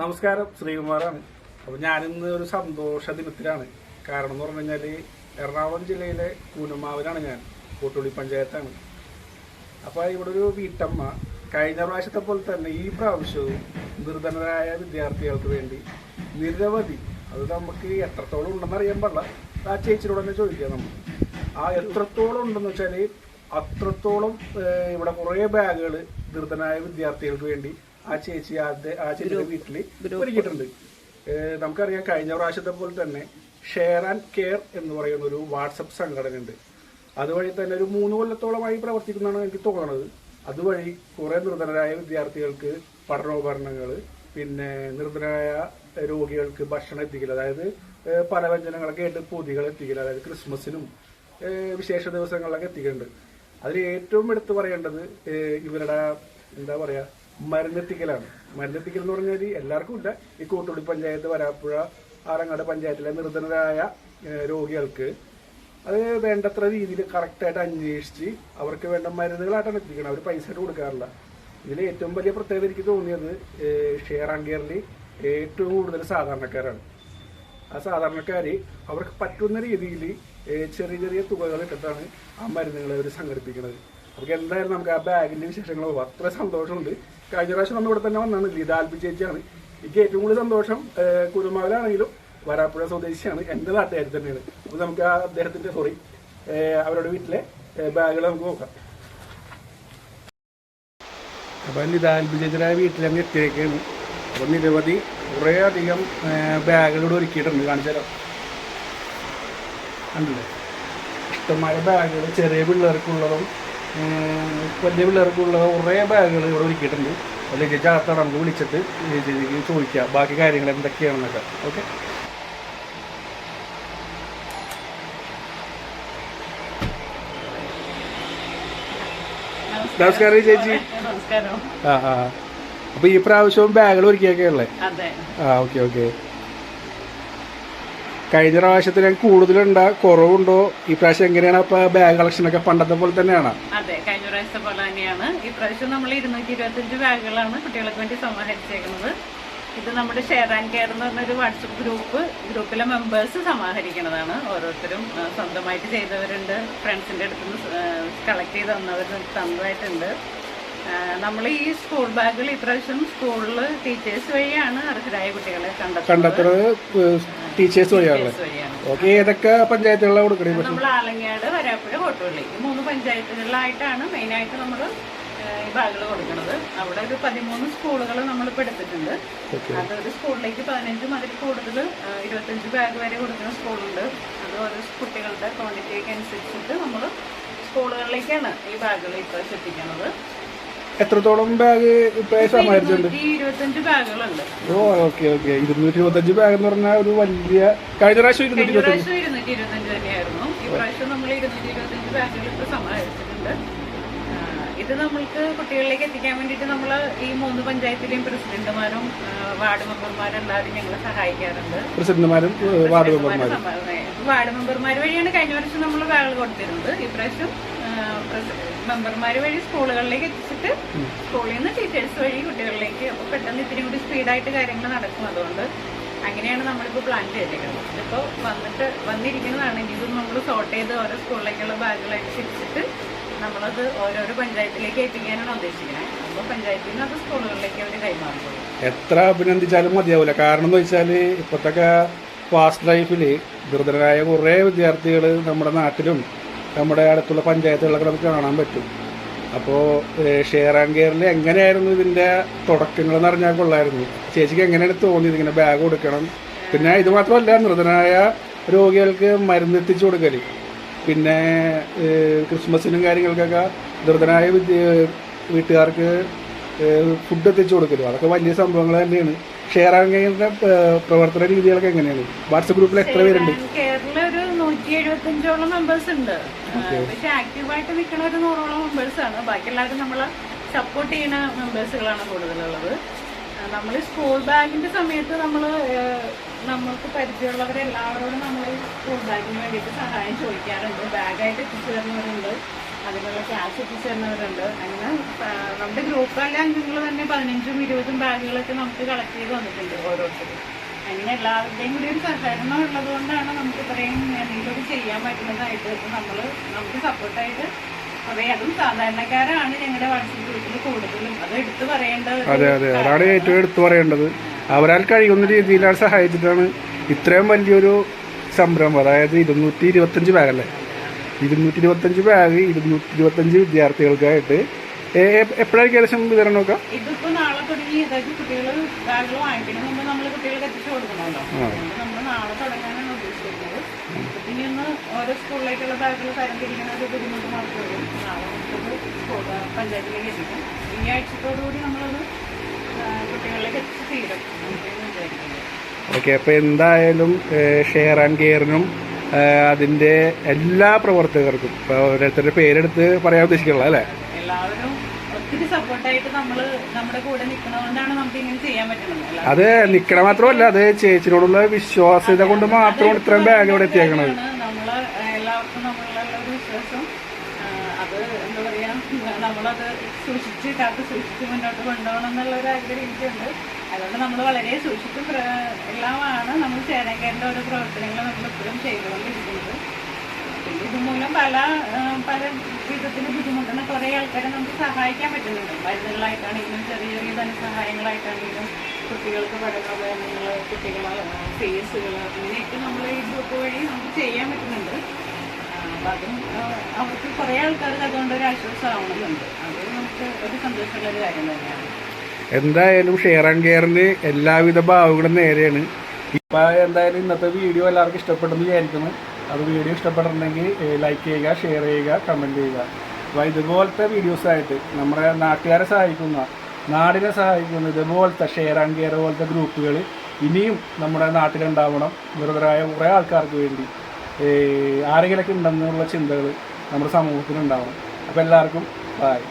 നമസ്കാരം ശ്രീകുമാറാണ്. അപ്പൊ ഞാനിന്ന് ഒരു സന്തോഷ ദിനത്തിലാണ്. കാരണം എന്ന് പറഞ്ഞു കഴിഞ്ഞാൽ എറണാകുളം ജില്ലയിലെ കൂനമാവിലാണ് ഞാൻ കൂട്ടുള്ളി പഞ്ചായത്താണ്. അപ്പോൾ ഇവിടെ ഒരു വീട്ടമ്മ കഴിഞ്ഞ പ്രാവശ്യത്തെ പോലെ തന്നെ ഈ പ്രാവശ്യവും നിർധനരായ വിദ്യാർത്ഥികൾക്ക് വേണ്ടി നിരവധി അത് നമുക്ക് എത്രത്തോളം ഉണ്ടെന്ന് അറിയാൻ പാടില്ല. ആ ചേച്ചിയോട് തന്നെ ചോദിക്കാം നമ്മൾ ആ എത്രത്തോളം ഉണ്ടെന്ന് വെച്ചാൽ അത്രത്തോളം ഇവിടെ കുറേ ബാഗുകൾ നിർധനായ വിദ്യാർത്ഥികൾക്ക് വേണ്ടി ആ ചേച്ചി ആ ചേച്ചിയുടെ വീട്ടിൽ ഒരുക്കിയിട്ടുണ്ട്. നമുക്കറിയാം കഴിഞ്ഞ പ്രാവശ്യത്തെ പോലെ തന്നെ ഷെയർ ആൻഡ് കെയർ എന്ന് പറയുന്ന ഒരു വാട്സപ്പ് സംഘടന ഉണ്ട് അതുവഴി തന്നെ ഒരു മൂന്ന് കൊല്ലത്തോളമായി പ്രവർത്തിക്കുന്നതാണ് എനിക്ക് തോന്നുന്നത്. അതുവഴി കുറെ നിർധനരായ വിദ്യാർത്ഥികൾക്ക് പഠനോപകരണങ്ങൾ പിന്നെ നിർധനരായ രോഗികൾക്ക് ഭക്ഷണം എത്തിക്കൽ അതായത് പല വ്യഞ്ജനങ്ങളൊക്കെ ആയിട്ട് പൊതികൾ എത്തിക്കൽ അതായത് ക്രിസ്മസിനും വിശേഷ ദിവസങ്ങളിലൊക്കെ എത്തിക്കുന്നുണ്ട് അതിൽ ഏറ്റവും എടുത്തു പറയേണ്ടത് ഇവരുടെ എന്താ പറയാ മരുന്നെത്തിക്കലാണ്. മരുന്നെത്തിക്കൽ എന്ന് പറഞ്ഞാൽ എല്ലാവർക്കും ഇല്ല ഈ കൂട്ടുകുടി പഞ്ചായത്ത് വരാപ്പുഴ ആറങ്ങാട് പഞ്ചായത്തിലെ നിർധനരായ രോഗികൾക്ക് അത് വേണ്ടത്ര രീതിയിൽ കറക്റ്റായിട്ട് അന്വേഷിച്ച് അവർക്ക് വേണ്ട മരുന്നുകളായിട്ടാണ് എത്തിക്കണം അവർ പൈസ ആയിട്ട് കൊടുക്കാറില്ല. ഇതിൽ ഏറ്റവും വലിയ പ്രത്യേകത എനിക്ക് തോന്നിയത് ഷെയർ ആൻഡ് കെയറിൽ ഏറ്റവും കൂടുതൽ സാധാരണക്കാരാണ്. ആ സാധാരണക്കാർ അവർക്ക് പറ്റുന്ന രീതിയിൽ ചെറിയ ചെറിയ തുകകൾ ഇട്ടിട്ടാണ് ആ മരുന്നുകളെ അവർ സംഘടിപ്പിക്കുന്നത് നമുക്ക് എന്തായാലും നമുക്ക് ആ ബാഗിന്റെ വിശേഷങ്ങൾ അത്ര സന്തോഷമുണ്ട്. കഴിഞ്ഞ പ്രാവശ്യം നമ്മൾ ഇവിടെ തന്നെ വന്നാണ് ലീതാൽബി ചേച്ചിയാണ്. എനിക്ക് ഏറ്റവും കൂടുതൽ സന്തോഷം കുരുമാവിലാണെങ്കിലും വരാപ്പുഴ സ്വദേശിയാണ്. എന്റെ നാട്ടുകാരി തന്നെയാണ്. അപ്പൊ നമുക്ക് ആ അദ്ദേഹത്തിന്റെ സോറി അവരുടെ വീട്ടിലെ ബാഗുകൾ നമുക്ക് നോക്കാം. അപ്പം ലീതാൽബി ചേച്ചിയുടെ വീട്ടിൽ അങ്ങ് എത്തിയേക്കാണ് അപ്പം നിരവധി കുറേ അധികം ബാഗുകളോട് ഒരുക്കിയിട്ടുണ്ട്. കാണിച്ചാലോ കണ്ടില്ലേ? ഇഷ്ടമായ ബാഗുകൾ ചെറിയ പിള്ളേർക്കുള്ളതും വലിയ പിള്ളേർക്കുള്ള കുറേ ബാഗുകൾ ഇവിടെ ഒരുക്കിയിട്ടുണ്ട്. അല്ലെങ്കിൽ ചേച്ചി അകത്താണ് നമുക്ക് വിളിച്ചിട്ട് ചോദിക്കുക ചോദിക്കാം. ബാക്കി കാര്യങ്ങൾ എന്തൊക്കെയാണെന്നൊക്കെ. ഓക്കെ? നമസ്കാരം ചേച്ചി. ആ ആ അപ്പൊ ഈ പ്രാവശ്യവും ബാഗുകൾ ഒരുക്കിയൊക്കെ ഉള്ളേ ആ ഓക്കെ ഓക്കെ. കഴിഞ്ഞ പ്രാവശ്യത്തിന് കൂടുതലുണ്ടോ. കുറവുണ്ടോ? ഈ പ്രാവശ്യം എങ്ങനെയാണ്? അപ്പൊ ബാഗ് കളക്ഷൻ ഒക്കെ പണ്ടത്തെ പോലെ തന്നെയാണ്? അതെ കഴിഞ്ഞ പ്രാവശ്യത്തെ പോലെ തന്നെയാണ്. ഈ പ്രാവശ്യം നമ്മൾ ഇരുന്നൂറ്റി ഇരുപത്തിയഞ്ച് ബാഗുകളാണ് കുട്ടികൾക്ക് വേണ്ടി സമാഹരിച്ചേക്കുന്നത്. ഇത് നമ്മുടെ ഷെയർ ആൻഡ് കെയർ എന്ന് പറഞ്ഞൊരു വാട്സപ്പ് ഗ്രൂപ്പ് ഗ്രൂപ്പിലെ മെമ്പേഴ്സ് സമാഹരിക്കുന്നതാണ്. ഓരോരുത്തരും സ്വന്തമായിട്ട് ചെയ്തവരുണ്ട്. ഫ്രണ്ട്സിന്റെ അടുത്ത് നിന്ന് കളക്ട് ചെയ്ത് തന്നവർ തന്നതായിട്ടുണ്ട്. നമ്മൾ ഈ സ്കൂൾ ബാഗുകൾ ഇപ്രാവശ്യം സ്കൂളിൽ ടീച്ചേഴ്സ് വഴിയാണ് അർഹരായ കുട്ടികളെ കണ്ടെത്തുന്നത്. ടീച്ചേഴ്സ് വഴിയാണല്ലേ ഓക്കെ ഏതൊക്കെ പഞ്ചായത്തുകളിലാണ് കൊടുക്കണേ പക്ഷെ നമ്മൾ ആലങ്ങാട് വരാപ്പുഴ കോട്ടുപള്ളി. ഈ മൂന്ന് പഞ്ചായത്തുകളിലായിട്ടാണ് മെയിനായിട്ട് നമ്മൾ ഈ ബാഗുകൾ കൊടുക്കുന്നത് അവിടെ ഒരു പതിമൂന്ന് സ്കൂളുകൾ നമ്മളിപ്പോൾ എടുത്തിട്ടുണ്ട്. അതൊരു സ്കൂളിലേക്ക് പതിനഞ്ചും അതിൽ കൂടുതൽ ഇരുപത്തഞ്ച് ബാഗ് വരെ കൊടുക്കുന്ന സ്കൂളുണ്ട്. അത് ഓരോ കുട്ടികളുടെ ക്വാണ്ടിറ്റിയൊക്കെ അനുസരിച്ചിട്ട് നമ്മൾ സ്കൂളുകളിലേക്കാണ് ഈ ബാഗുകൾ ഇപ്പോൾ എത്തിക്കുന്നത്. എത്രത്തോളം ബാഗ് ഇരുപത്തിയഞ്ച് സമാഹരിച്ചിട്ടുണ്ട്? ബാഗുകളുണ്ട്. ഓ ഓക്കെ ഓക്കെ ഇരുന്നൂറ്റി ഇരുപത്തഞ്ച് ബാഗ് എന്ന് പറഞ്ഞാൽ ഒരു വലിയ കഴിഞ്ഞ പ്രാവശ്യം ഇരുന്നൂറ്റി ഇരുപത്തഞ്ച്. ഇത് നമ്മൾക്ക് കുട്ടികളിലേക്ക് എത്തിക്കാൻ വേണ്ടിയിട്ട് നമ്മൾ ഈ മൂന്ന് പഞ്ചായത്തിലെയും പ്രസിഡന്റുമാരും വാർഡ് മെമ്പർമാരും എല്ലാവരും ഞങ്ങളെ സഹായിക്കാറുണ്ട്. പ്രസിഡന്റുമാരും വാർഡ് മെമ്പർമാരും. വാർഡ് മെമ്പർമാർ വഴിയാണ് കഴിഞ്ഞ വർഷം നമ്മൾ ബാഗുകൾ കൊടുത്തിരുന്നത്. ഇപ്രാവശ്യം മെമ്പർമാർ വഴി സ്കൂളുകളിലേക്ക് എത്തിച്ചിട്ട് സ്കൂളിൽ നിന്ന് ടീച്ചേഴ്സ് വഴി കുട്ടികളിലേക്ക്. അപ്പോൾ പെട്ടെന്ന് ഇത്തിരി കൂടി സ്പീഡായിട്ട് കാര്യങ്ങൾ നടക്കും അതുകൊണ്ട് അങ്ങനെയാണ് നമ്മളിപ്പോൾ പ്ലാൻ ചെയ്തിരിക്കുന്നത്. ഇതിപ്പോൾ വന്നിട്ട് വന്നിരിക്കുന്നതാണ്. ഇത് നമ്മൾ സോർട്ട് ചെയ്ത് ഓരോ സ്കൂളിലേക്കുള്ള ബാഗുകളായിട്ട് തിരിച്ചിട്ട് നമ്മളത് ഓരോരോ പഞ്ചായത്തിലേക്ക് എത്തിക്കാനാണ് ഉദ്ദേശിക്കുന്നത്. അപ്പോൾ പഞ്ചായത്തിൽ നിന്ന് അത് സ്കൂളുകളിലേക്ക് അവർ കൈമാറുള്ളൂ എത്ര അഭിനന്ദിച്ചാലും മതിയാവില്ല കാരണം എന്ന് വെച്ചാൽ ഇപ്പോഴത്തെ ഫാസ്റ്റ് ലൈഫിൽ ദുരിതരായ കുറേ വിദ്യാർത്ഥികൾ നമ്മുടെ നാട്ടിലും നമ്മുടെ അടുത്തുള്ള പഞ്ചായത്തുകളൊക്കെ നമുക്ക് കാണാൻ പറ്റും. അപ്പോൾ ഷെയർ ആൻഡ് കെയറിൽ എങ്ങനെയായിരുന്നു ഇതിന്റെ തുടക്കങ്ങൾ എന്ന് അറിഞ്ഞാൽ കൊള്ളായിരുന്നു. ചേച്ചിക്ക് എങ്ങനെയാണ് തോന്നിയത് ഇങ്ങനെ ബാഗ് കൊടുക്കണം? പിന്നെ ഇത് മാത്രമല്ല നിർധനായ രോഗികൾക്ക് മരുന്ന് എത്തിച്ചു കൊടുക്കൽ പിന്നെ ക്രിസ്മസിനും കാര്യങ്ങൾക്കൊക്കെ നിർധനായ വിദ്യ വീട്ടുകാർക്ക് ഫുഡ് എത്തിച്ചു കൊടുക്കലും. അതൊക്കെ വലിയ സംഭവങ്ങൾ തന്നെയാണ്. ഷെയർ കെയറിന്റെ പ്രവർത്തന രീതികളൊക്കെ എങ്ങനെയാണ്? വാട്സപ്പ് ഗ്രൂപ്പിൽ എത്ര പേരുണ്ട്? നൂറ്റി എഴുപത്തഞ്ചോളം മെമ്പേഴ്സ് ഉണ്ട് പക്ഷെ ആക്റ്റീവായിട്ട് നിൽക്കുന്ന ഒരു നൂറോളം മെമ്പേഴ്സ് ആണ്. ബാക്കി എല്ലാവരും നമ്മളെ സപ്പോർട്ട് ചെയ്യുന്ന മെമ്പേഴ്സുകളാണ് കൂടുതലുള്ളത്. നമ്മൾ സ്കൂൾ ബാഗിന്റെ സമയത്ത് നമ്മൾ നമ്മൾക്ക് പരിചയമുള്ളവരെ എല്ലാവരോടും നമ്മൾ സ്കൂൾ ബാഗിന് വേണ്ടിയിട്ട് സഹായം ചോദിക്കാറുണ്ട്. ബാഗായിട്ട് എത്തിച്ചു തരുന്നവരുണ്ട് അതിനുള്ള ക്യാഷ് എത്തിച്ചു തരുന്നവരുണ്ട് അങ്ങനെ നമ്മുടെ ഗ്രൂപ്പിലെ അംഗങ്ങൾ തന്നെ പതിനഞ്ചും ഇരുപതും ബാഗുകളൊക്കെ നമുക്ക് കളക്ട് ചെയ്ത് വന്നിട്ടുണ്ട് ഓരോരുത്തരും. അങ്ങനെ എല്ലാവരുടെയും കൂടി ഒരു സഹകരണം ഉള്ളത് കൊണ്ടാണ് നമുക്ക് ഇത്രയും എന്തെങ്കിലും ചെയ്യാൻ പറ്റുന്നതായിട്ട് നമ്മൾ നമുക്ക് സപ്പോർട്ടായിട്ട് കുറേ അതും സാധാരണക്കാരാണ് ഞങ്ങളുടെ വാട്സപ്പ് ഗ്രൂപ്പിൽ കൂടുതലും. അത് എടുത്തു പറയേണ്ട അതെ അതെ. അതാണ് ഏറ്റവും എടുത്തു പറയേണ്ടത്. അവരാൽ കഴിയുന്ന രീതിയിലാണ് സഹായിച്ചിട്ടാണ് ഇത്രയും വലിയൊരു സംരംഭം. അതായത് ഇരുന്നൂറ്റി ഇരുപത്തഞ്ച് ബാഗല്ലേ ഇരുന്നൂറ്റി ഇരുപത്തഞ്ച് ബാഗ് ഇരുന്നൂറ്റി ഇരുപത്തഞ്ച് വിദ്യാർത്ഥികൾക്കായിട്ട് എപ്പോഴായിരിക്കും ഏകദേശം വിതരണമൊക്കെ ഇതിപ്പോ നാളെ തുടങ്ങി. കുട്ടികൾ മുമ്പ് നമ്മൾ കുട്ടികൾക്ക് എത്തിച്ചു കൊടുക്കണമല്ലോ. നമ്മൾ നാളെ തുടങ്ങാനാണ് ഉദ്ദേശിക്കുന്നത് ഇനി ഒന്ന് ഓരോ സ്കൂളിലേക്കുള്ള ബാഗുകൾ തരംതിരിക്കുന്ന ഒരു ബുദ്ധിമുട്ട് മാത്രമേ നാളെ സ്കൂൾ പഞ്ചായത്തിലേക്ക് എത്തിക്കും. ഈ ആഴ്ചത്തോടുകൂടി നമ്മളത് ആ, കുട്ടികളിലേക്ക് എത്തിച്ച് തീരും. എന്ന് ഓക്കെ അപ്പോൾ എന്തായാലും ഷെയർ ആൻഡ് കെയറിനും അതിന്റെ എല്ലാ പ്രവർത്തകർക്കും ഇപ്പോൾ ഓരോരുത്തരുടെ പേരെടുത്ത് പറയാൻ ഉദ്ദേശിക്കുള്ള അല്ലേ? എല്ലാവരും സപ്പോർട്ടായിട്ട് നമ്മൾ നമ്മുടെ കൂടെ നിൽക്കുന്നതുകൊണ്ടാണ് നമുക്ക് ഇങ്ങനെ ചെയ്യാൻ പറ്റുന്നത്. അത് നിക്കണ മാത്രമല്ല അത് ചേച്ചിനോടുള്ള വിശ്വാസ്യത കൊണ്ട് മാത്രമാണ് ഇത്രയും ബാഗ് ഇവിടെ എത്തിയേക്കണത്. ആണ് നമ്മൾ എല്ലാവർക്കും നമ്മളുള്ള ഒരു വിശ്വാസം. ആ, അത് എന്താ പറയാ നമ്മളത് സൂക്ഷിച്ച് കാത്ത് സൂക്ഷിച്ച് മുന്നോട്ട് കൊണ്ടുപോകണം എന്നുള്ള ഒരു ആഗ്രഹം എനിക്കുണ്ട്. അതുകൊണ്ട് നമ്മൾ വളരെ സൂക്ഷിച്ച് എല്ലാമാണ് നമ്മൾ ചേരേക്കേണ്ട ഓരോ പ്രവർത്തനങ്ങൾ നമ്മൾ എപ്പോഴും ചെയ്തുകൊണ്ടിരിക്കുന്നത്. ഇതുമൂലം പല പല വിധത്തിൽ ബുദ്ധിമുട്ടുന്ന കുറെ ആൾക്കാരെ നമുക്ക് സഹായിക്കാൻ പറ്റുന്നുണ്ട്. മരുന്നുകളായിട്ടാണെങ്കിലും ചെറിയ ചെറിയ ധനസഹായങ്ങളായിട്ടാണെങ്കിലും കുട്ടികൾക്ക് പഠനോപകരണങ്ങൾ കുട്ടികളെ ഫേസുകൾ അങ്ങനെയൊക്കെ നമ്മൾ ഈ ഗ്രൂപ്പ് വഴി നമുക്ക് ചെയ്യാൻ പറ്റുന്നുണ്ട്. അപ്പം അതും അവർക്ക് കുറേ ആൾക്കാർക്ക് അതുകൊണ്ട് ഒരു ആശ്വാസമാവണമെന്നുണ്ട് അത് നമുക്ക് ഒരു സന്തോഷമുള്ള ഒരു കാര്യം തന്നെയാണ്. എന്തായാലും ഷെയർ ആൻഡ് കെയറിന് എല്ലാവിധ ഭാവുകളും നേരെയാണ്. ഇപ്പം എന്തായാലും ഇന്നത്തെ വീഡിയോ എല്ലാവർക്കും ഇഷ്ടപ്പെടുന്നു വിചാരിക്കുന്നു. അത് വീഡിയോ ഇഷ്ടപ്പെട്ടിട്ടുണ്ടെങ്കിൽ ലൈക്ക് ചെയ്യുക ഷെയർ ചെയ്യുക കമന്റ് ചെയ്യുക. അപ്പോൾ ഇതുപോലത്തെ വീഡിയോസായിട്ട് നമ്മുടെ നാട്ടുകാരെ സഹായിക്കുന്ന നാടിനെ സഹായിക്കുന്ന ഇതുപോലത്തെ ഷെയർ ആൻഡ് കെയർ പോലത്തെ ഗ്രൂപ്പുകൾ ഇനിയും നമ്മുടെ നാട്ടിലുണ്ടാവണം. ദുരിതരായ കുറേ ആൾക്കാർക്ക് വേണ്ടി ആരെങ്കിലൊക്കെ ഉണ്ടെന്നുള്ള ചിന്തകൾ നമ്മുടെ സമൂഹത്തിനുണ്ടാവണം. അപ്പോൾ എല്ലാവർക്കും ബായ്